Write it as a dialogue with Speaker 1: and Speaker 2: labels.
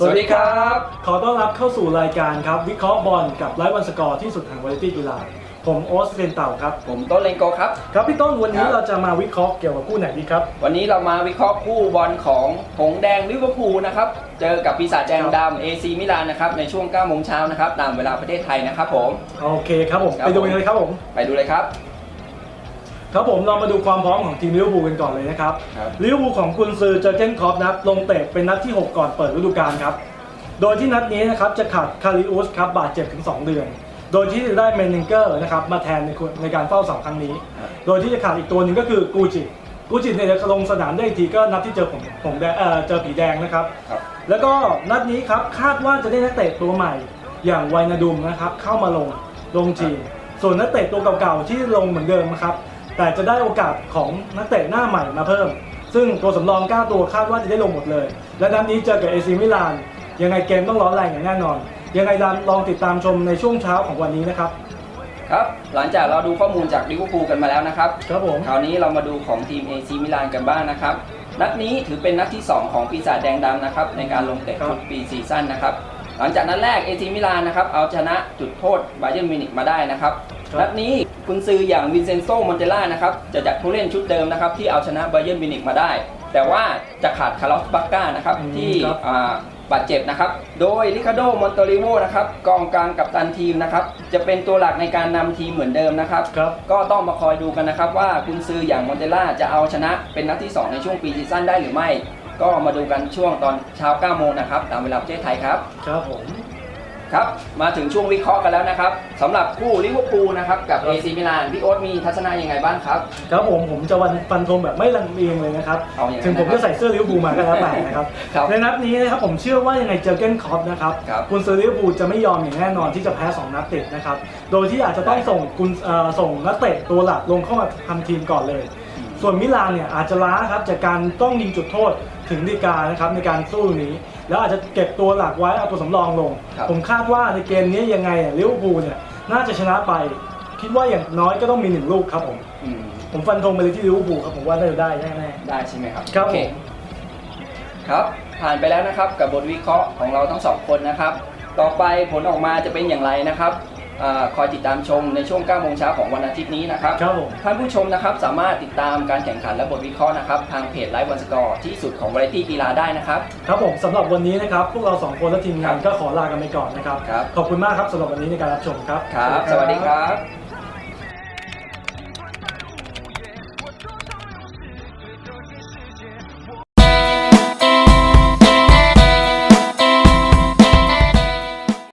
Speaker 1: สวัสดีครับ
Speaker 2: ขอต้อนรับเข้าสู่รายการครับ วิเคราะห์บอลกับไลฟ์วันสกอร์ที่สุดแห่งวาไรตี้กีฬาผมโอ๊ตเรนเต่าครับ
Speaker 1: ผมต้นเลงโกครับ
Speaker 2: ครับพี่ต้นวันนี้
Speaker 1: ครับ
Speaker 2: เราจะมาวิเคราะห์เกี่ยวกับคู่ไหนดีครับ
Speaker 1: วันนี้เรามาวิเคราะห์คู่บอลของหงส์แดงลิเวอร์พูลนะครับ เจอกับปีศาจแดงดำเอซีมิลานนะครับในช่วง9โมงเช้านะครับตามเวลาประเทศไทยนะครับผม
Speaker 2: โอเคครับผม
Speaker 1: ครับ
Speaker 2: ไปดูกันเลยครับผม
Speaker 1: ไปดูเลยครับ
Speaker 2: ครับผมเรามาดูความพร้อมของทีมลิเวอร์พูลกันก่อนเลยนะครับ
Speaker 1: ครับ
Speaker 2: ลิเวอร์พูลของกุนซือเจอร์เกนคล็อปนะครับลงเตะเป็นนัดที่ 6 ก่อนเปิดฤดูกาลครับ โดยที่นัดนี้นะครับจะขาดคาริอุสครับบาดเจ็บถึง 2 เดือน โดยที่จะได้เมนิงเกอร์นะครับมาแทนในในการเฝ้าเสาครั้งนี้
Speaker 1: ครับ
Speaker 2: โดยที่จะขาดอีกตัวหนึ่งก็คือกูจิกูจิเนี่ยจะลงสนามได้อีกทีก็นัดที่เจอผมผมแดงเอ่อเจอผีแดงนะครับ
Speaker 1: ครับ
Speaker 2: แล้วก็นัดนี้ครับคาดว่าจะได้นักเตะตัวใหม่อย่างไวนาดุมนะครับเข้ามาลงลงทีมส่วนนักเตะตัวเก่าๆที่ลงเหมือนเดิมนะครับ แต่จะได้โอกาสของนักเตะหน้าใหม่มาเพิ่ม ซึ่งตัวสำรอง9ตัวคาดว่าจะได้ลงหมดเลย และนัดนี้เจอกับเอซีมิลาน ยังไงเกมต้องร้อนแรงอย่างแน่นอน ยังไงลองติดตามชมในช่วงเช้าของวันนี้นะครับ
Speaker 1: ครับ หลังจากเราดูข้อมูลจากลิเวอร์พูลกันมาแล้วนะครับ
Speaker 2: ครับผม
Speaker 1: คราวนี้เรามาดูของทีม AC มิลานกันบ้างนะครับ นัดนี้ถือเป็นนัดที่ 2 ของปีศาจแดงดำนะครับในการลงเตะ
Speaker 2: ครับ
Speaker 1: ชุดปีซีซั่นนะครับ หลังจากนัดแรก AC มิลานนะครับเอาชนะจุดโทษบาเยิร์นมิวนิกมาได้นะครับ นัดนี้คุณซื้ออย่างวินเซนโซมอนเตล่านะครับจะจัดผู้เล่นชุดเดิมนะครับที่เอาชนะบาเยิร์นมิวนิกมาได้ แต่ว่าจะขาดคาร์ลอสบักก้านะครับ
Speaker 2: อืม
Speaker 1: ที่
Speaker 2: ครับ
Speaker 1: อ่าบาดเจ็บนะครับ โดยริคาโดมอนโตริโวนะครับกองกลางกับตันทีมนะครับจะเป็นตัวหลักในการนำทีมเหมือนเดิมนะครับ
Speaker 2: ครับ
Speaker 1: ก็ต้องมาคอยดูกันนะครับว่าคุณซื้ออย่างมอนเตล่าจะเอาชนะเป็นนัดที่ 2 ในช่วงปีซีซั่นได้หรือไม่ ก็มาดูกันช่วงตอนเช้า9โมงนะครับตามเวลาประเทศไทยครับ
Speaker 2: ครับผม
Speaker 1: ครับ มาถึงช่วงวิเคราะห์กันแล้วนะครับสำหรับคู่ลิเวอร์พูลนะครับกับ AC มิลานพี่โอ๊ตมีทัศนะยังไงบ้างครับ
Speaker 2: ครับผมผมจะวันฟันธงแบบไม่ลังเอียงเลยนะครับ
Speaker 1: เอาอย่างนั้น
Speaker 2: ถึงผม
Speaker 1: นะครับ
Speaker 2: จะใส่เสื้อลิเวอร์พูลมาก็แล้วแต่นะครับ
Speaker 1: ครับ
Speaker 2: ในนัดนี้นะครับผมเชื่อว่ายังไงเจอเกนคอปนะครับ
Speaker 1: ครับ
Speaker 2: คุณซือลิเวอร์พูลจะไม่ยอมอย่างแน่นอนที่จะแพ้2นัดติดนะครับ โดยที่อาจจะต้องส่งคุณเอ่อส่งนักเตะตัวหลักลงเข้ามาทำทีมก่อนเลย ส่วนมิลานเนี่ยอาจจะล้าครับจากการต้องยิงจุดโทษ ถึงดีกานะครับในการสู้นี้ แล้วอาจจะเก็บตัวหลักไว้เอาตัวสำรองลง
Speaker 1: ครับ
Speaker 2: ผมคาดว่าในเกมนี้ยังไงอะลิเวอร์พูลเนี่ยน่าจะชนะไป คิดว่าอย่างน้อยก็ต้องมีหนึ่งลูกครับผม
Speaker 1: อืม
Speaker 2: ผมฟันธงไปเลยที่ลิเวอร์พูลครับผมว่าน่าจะได้แน่
Speaker 1: ได้ใช่ไหมครับ
Speaker 2: ครับ
Speaker 1: โอเค
Speaker 2: ผม
Speaker 1: ครับ ผ่านไปแล้วนะครับกับบทวิเคราะห์ของเราทั้งสองคนนะครับ ต่อไปผลออกมาจะเป็นอย่างไรนะครับอา คอยติดตามชมในช่วง9โมงเช้าของวันอาทิตย์นี้นะครับ
Speaker 2: ๆครับผม
Speaker 1: ท่านผู้ชมนะครับสามารถติดตามการแข่งขันและบทวิเคราะห์นะครับทางเพจไลฟ์วันสกอร์ที่สุดของวาไรตี้กีฬาได้นะครับ
Speaker 2: ครับผมสำหรับวันนี้นะครับ พวกเราสองคนและทีมงาน
Speaker 1: ครับ
Speaker 2: ก็ขอลากันไปก่อนนะครับ
Speaker 1: ครับ
Speaker 2: ขอบคุณมากครับสำหรับวันนี้ในการรับชมครับ
Speaker 1: ครับ สวัสดีครับ